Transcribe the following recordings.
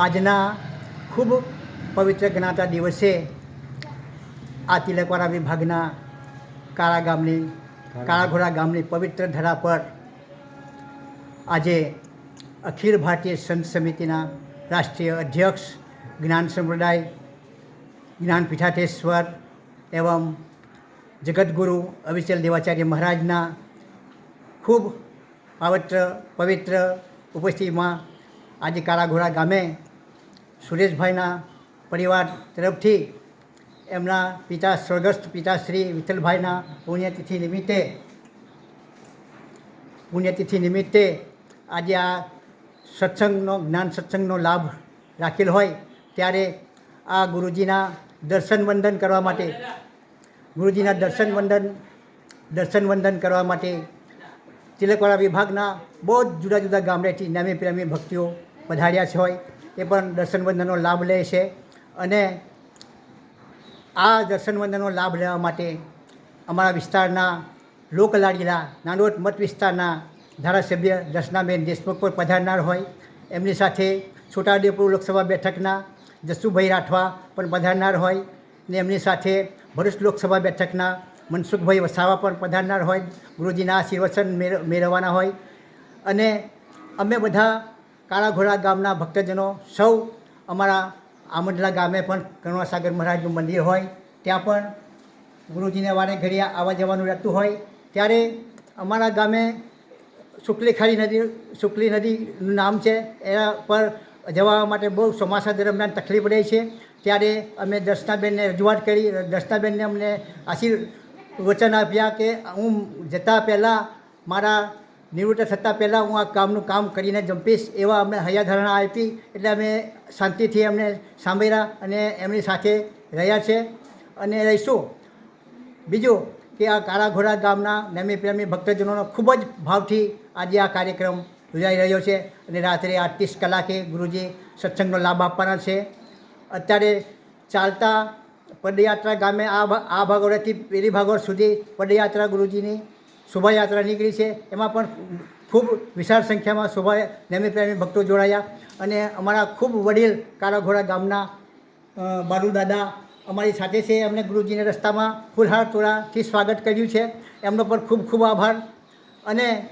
આજના ખૂબ પવિત્ર ગણાતા દિવસે આ તિલકવાડા વિભાગના કાળા ગામની, કાળાઘોડા ગામની પવિત્ર ધરા પર આજે અખિલ ભારતીય સંત સમિતિના રાષ્ટ્રીય અધ્યક્ષ જ્ઞાન સંપ્રદાય, જ્ઞાન પીઠાધેશ્વર એવમ જગતગુરુ અવિચલ દેવાચાર્ય મહારાજના ખૂબ પાવત્ર, પવિત્ર ઉપસ્થિતિમાં આજે કાળાઘોડા ગામે સુરેશભાઈના પરિવાર તરફથી એમના પિતા સ્વર્ગસ્થ પિતાશ્રી વિઠ્ઠલભાઈના પુણ્યતિથિ નિમિત્તે પુણ્યતિથિ નિમિત્તે આજે આ સત્સંગનો, જ્ઞાન સત્સંગનો લાભ રાખેલ હોય ત્યારે આ ગુરુજીના દર્શન વંદન કરવા માટે, ગુરુજીના દર્શન વંદન દર્શન વંદન કરવા માટે તિલકવાડા વિભાગના બહુ જ જુદા જુદા ગામડેથી નામી પ્રેમી ભક્તિઓ પધાર્યા છે હોય. એ પણ દર્શન વંદનનો લાભ લે છે. અને આ દર્શન વંદનનો લાભ લેવા માટે અમારા વિસ્તારના લોકલાડીલા, નાનોટ મત વિસ્તારના ધારાસભ્ય દર્શનાબેન દેશમુખ પર પધારનાર હોય. એમની સાથે છોટાઉદેપુર લોકસભા બેઠકના જસુભાઈ રાઠવા પણ પધારનાર હોય ને એમની સાથે ભરૂચ લોકસભા બેઠકના મનસુખભાઈ વસાવા પણ પધારનાર હોય. ગુરુજીના આશીર્વચન મેળ- મેળવવાના હોય. અને અમે બધા કાળા ઘોડા ગામના ભક્તજનો સૌ અમારા આમંડલા ગામે પણ કરુણાસાગર મહારાજનું મંદિર હોય, ત્યાં પણ ગુરુજીને વારે ઘડીએ આવવા જવાનું રહેતું હોય. ત્યારે અમારા ગામે શુક્લીખાડી નદી, શુક્લી નદીનું નામ છે, એના પર જવા માટે બહુ ચોમાસા દરમિયાન તકલીફ રહે છે. ત્યારે અમે દર્શનાબેનને રજૂઆત કરી, દર્શનાબેનને અમને આશીર્વચન આપ્યા કે હું જતાં પહેલાં મારા નિવૃત્ત થતાં પહેલાં હું આ કામનું કામ કરીને જંપીશ એવા અમને હૈયાધારણા આપી એટલે અમે શાંતિથી અમને સાંભળ્યા અને એમની સાથે રહ્યા છે અને રહીશું. બીજું કે આ કાળા ઘોડા ગામના નમી પ્રેમી ભક્તજનોનો ખૂબ જ ભાવથી આજે આ કાર્યક્રમ યોજાઈ રહ્યો છે અને રાત્રે આઠત્રીસ કલાકે ગુરુજી સત્સંગનો લાભ આપવાના છે. અત્યારે ચાલતા પદયાત્રા ગામે આ આ ભાગોળથી પેલી ભાગોળ સુધી પદયાત્રા ગુરુજીની શોભાયાત્રા નીકળી છે. એમાં પણ ખૂબ વિશાળ સંખ્યામાં શોભા નેમી પ્રેમી ભક્તો જોડાયા. અને અમારા ખૂબ વડીલ કારાઘોડા ગામના અ, બાલુ દાદા અમારી સાથે છે. એમને ગુરુજીને રસ્તામાં ફૂલહાર તોડાથી સ્વાગત કર્યું છે. એમનો પણ ખૂબ ખૂબ આભાર. અને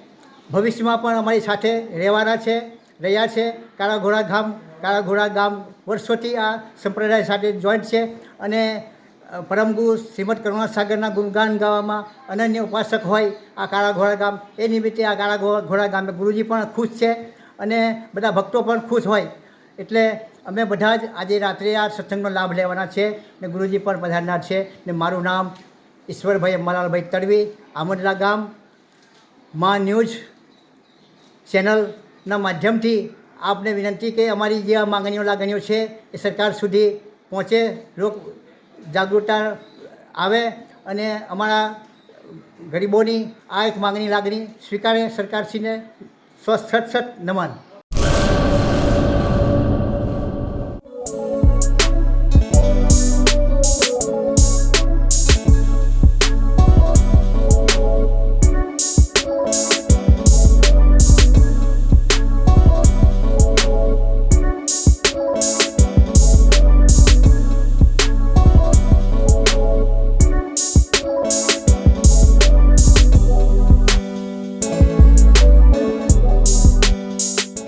ભવિષ્યમાં પણ અમારી સાથે રહેવાના છે રહ્યા છે. કારાઘોડા ગામ કારાઘોડા ગામ વર્ષોથી આ સંપ્રદાય સાથે જોઈન્ટ છે. અને પરમગુરુ શ્રીમદ કરુણાસાગરના ગુણગાન ગાવામાં અનન્ય ઉપાસક હોય આ કાળા ઘોડા ગામ. એ નિમિત્તે આ કાળા ઘોડા ગામે ગુરુજી પણ ખુશ છે અને બધા ભક્તો પણ ખુશ હોય. એટલે અમે બધા જ આજે રાત્રે આ સત્સંગનો લાભ લેવાના છે ને ગુરુજી પણ પધારનાર છે ને મારું નામ ઈશ્વરભાઈ અંબાલાલભાઈ તડવી આમદલા ગામ, મા ન્યૂઝ ચેનલના માધ્યમથી આપને વિનંતી કે અમારી જે આ માંગણીઓ લાગણીઓ છે એ સરકાર સુધી પહોંચે. લોક જાગૃતતા આવે અને અમારા ગરીબોની આ એક માંગણી લાગણી સ્વીકારે સરકારશ્રીને સ્વસ્થ સત નમન.